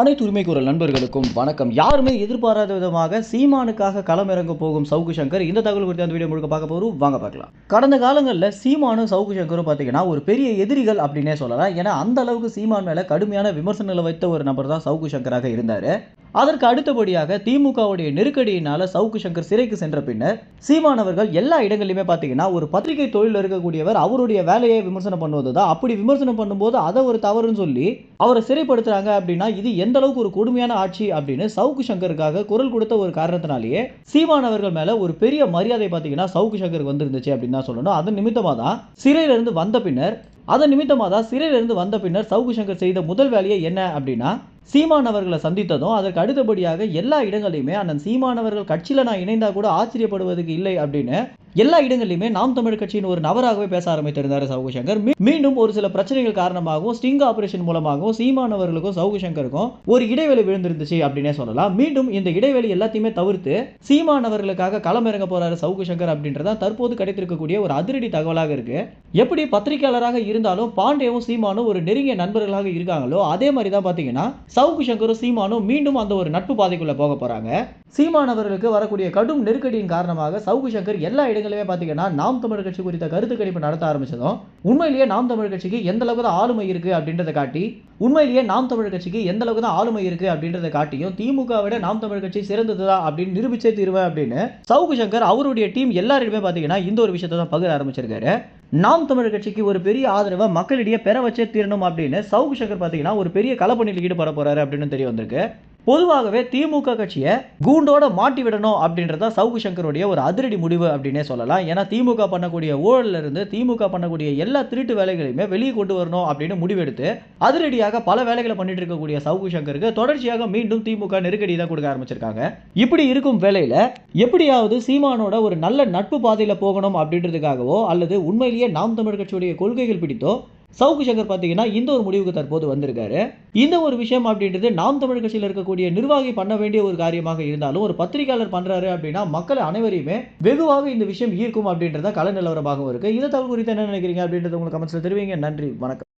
அனைத்து உரிமை குரல் நண்பர்களுக்கும் வணக்கம். யாருமே எதிர்பாராத விதமாக சீமானுக்காக களமிறங்க போகும் சவுக்கு சங்கர் இந்த தகவல் குறித்து அந்த வீடியோ முழுக்க பார்க்க போகிறோம் வாங்க பார்க்கலாம். கடந்த காலங்களில் சீமானும் சவுக்கு சங்கரும் பார்த்தீங்கன்னா ஒரு பெரிய எதிரிகள் அப்படின்னே சொல்லலாம். ஏன்னா அந்த அளவுக்கு சீமான் மேலே கடுமையான விமர்சனங்களை வைத்த ஒரு நபர் தான் சவுக்கு சங்கராக இருந்தார். அதற்கு அடுத்தபடியாக திமுகவுடைய நெருக்கடியினால சவுக்கு சங்கர் சிறைக்கு சென்ற பின்னர் சீமான் அவர்கள் எல்லா இடங்களிலுமே பார்த்தீங்கன்னா ஒரு பத்திரிகை தொழில் இருக்கக்கூடியவர் அவருடைய வேலையை விமர்சனம் பண்ணுவது தான் அப்படி விமர்சனம் பண்ணும்போது அதை ஒரு தவறுன்னு சொல்லி அவரை சிறைப்படுத்துறாங்க அப்படின்னா இது எந்த அளவுக்கு ஒரு கொடுமையான ஆட்சி அப்படின்னு சவுக்கு சங்கருக்காக குரல் கொடுத்த ஒரு காரணத்தினாலேயே சீமான் அவர்கள் மேல ஒரு பெரிய மரியாதை பார்த்தீங்கன்னா சவுக்கு சங்கருக்கு வந்திருந்துச்சு அப்படின்னு தான் சொல்லணும். அதன் நிமித்தமாக தான் சிறையிலிருந்து வந்த பின்னர் அதன் நிமித்தமாக தான் சிறையிலிருந்து வந்த பின்னர் சவுக்கு சங்கர் செய்த முதல் வேலையை என்ன அப்படின்னா சீமான் அவர்களை சந்தித்ததும் அதற்கு அடுத்தபடியாக எல்லா இடங்களையுமே அண்ணன் சீமான் அவர்கள் கட்சியில் நான் இணைந்தா கூட ஆச்சரியப்படுவதற்கு இல்லை அப்படின்னு எல்லா இடங்களிலுமே நாம் தமிழ் கட்சியின் ஒரு நபராகவே பேச ஆரம்பித்திருந்தார் சவுகு சங்கர். மீண்டும் ஒரு சில பிரச்சனைகள் காரணமாகவும் ஸ்டிங் ஆபரேஷன் மூலமாகவும் சீமானவர்களுக்கும் சவுகு சங்கருக்கும் ஒரு இடைவெளி விழுந்திருந்துச்சு அப்படின்னே சொல்லலாம். மீண்டும் இந்த இடைவெளி எல்லாத்தையுமே தவிர்த்து சீமானவர்களுக்காக களமிறங்க போறாரு சவுகு சங்கர் அப்படின்றதா தற்போது கிடைத்திருக்கக்கூடிய ஒரு அதிரடி தகவலாக இருக்கு. எப்படி பத்திரிகையாளராக இருந்தாலும் பாண்டேவும் சீமானும் ஒரு நெருங்கிய நண்பர்களாக இருக்காங்களோ அதே மாதிரி தான் பார்த்தீங்கன்னா சவுக்கு சங்கரும் சீமானும் மீண்டும் அந்த ஒரு நட்பு பாதைக்குள்ள போக போறாங்க. சீமானவர்களுக்கு வரக்கூடிய கடும் நெருக்கடியின் காரணமாக சவுகு சங்கர் எல்லா இடங்களிலுமே பார்த்தீங்கன்னா நாம் தமிழர் கட்சி குறித்த கருத்து கணிப்பு நடத்த ஆரம்பிச்சதும் உண்மையிலேயே நாம் தமிழர் கட்சிக்கு எந்த அளவுக்கு தான் ஆளுமை இருக்கு அப்படின்றத காட்டி உண்மையிலேயே நாம் தமிழர் கட்சிக்கு எந்த அளவுக்கு தான் ஆளுமை இருக்கு அப்படின்றத காட்டியும் திமுக விட நாம் தமிழர் கட்சி சிறந்ததுதான் அப்படின்னு நிரூபிச்சே தீருவேன் அப்படின்னு சவுக்கு சங்கர் அவருடைய டீம் எல்லாருமே பார்த்தீங்கன்னா இந்த ஒரு விஷயத்தை தான் பகிர ஆரம்பிச்சிருக்காரு. நாம் தமிழர் கட்சிக்கு ஒரு பெரிய ஆதரவை மக்களிடையே பெற வச்சே தீரணும் அப்படின்னு சவுக்கு சங்கர் பார்த்தீங்கன்னா ஒரு பெரிய களப்பணியில் ஈடுபட போறாரு அப்படின்னு தெரிய வந்திருக்கு. பொதுவாகவே திமுக கட்சியை கூண்டோட மாட்டி விடணும் அப்படின்றத சவுக்கு சங்கருடைய ஒரு அதிரடி முடிவு அப்படின்னே சொல்லலாம். ஏன்னா திமுக பண்ணக்கூடிய ஊழல்ல இருந்து திமுக பண்ணக்கூடிய எல்லா திருட்டு வேலைகளையுமே வெளியே கொண்டு வரணும் அப்படின்னு முடிவெடுத்து அதிரடியாக பல வேலைகளை பண்ணிட்டு இருக்கக்கூடிய சவுக்கு சங்கருக்கு தொடர்ச்சியாக மீண்டும் திமுக நெருக்கடி தான் கொடுக்க ஆரம்பிச்சிருக்காங்க. இப்படி இருக்கும் வேலையில எப்படியாவது சீமானோட ஒரு நல்ல நட்பு பாதையில போகணும் அப்படின்றதுக்காகவோ அல்லது உண்மையிலேயே நாம் தமிழ் கட்சியுடைய கொள்கைகள் பிடித்தோ சவுக்கு சங்கர் பார்த்தீங்கன்னா இந்த ஒரு முடிவுக்கு தற்போது வந்திருக்காரு. இந்த ஒரு விஷயம் அப்படின்றது நாம் தமிழ் கட்சியில் இருக்கக்கூடிய நிர்வாகி பண்ண வேண்டிய ஒரு காரியமாக இருந்தாலும் ஒரு பத்திரிகையாளர் பண்றாரு அப்படின்னா மக்கள் அனைவரையுமே வெகுவாக இந்த விஷயம் ஈர்க்கும் அப்படின்றத கல நிலவரமாகவும் இருக்கு. இதை தகவல் குறித்து என்ன நினைக்கிறீங்க அப்படின்றது உங்களுக்கு கமெண்ட்ஸில் தெரிவிங்க. நன்றி. வணக்கம்.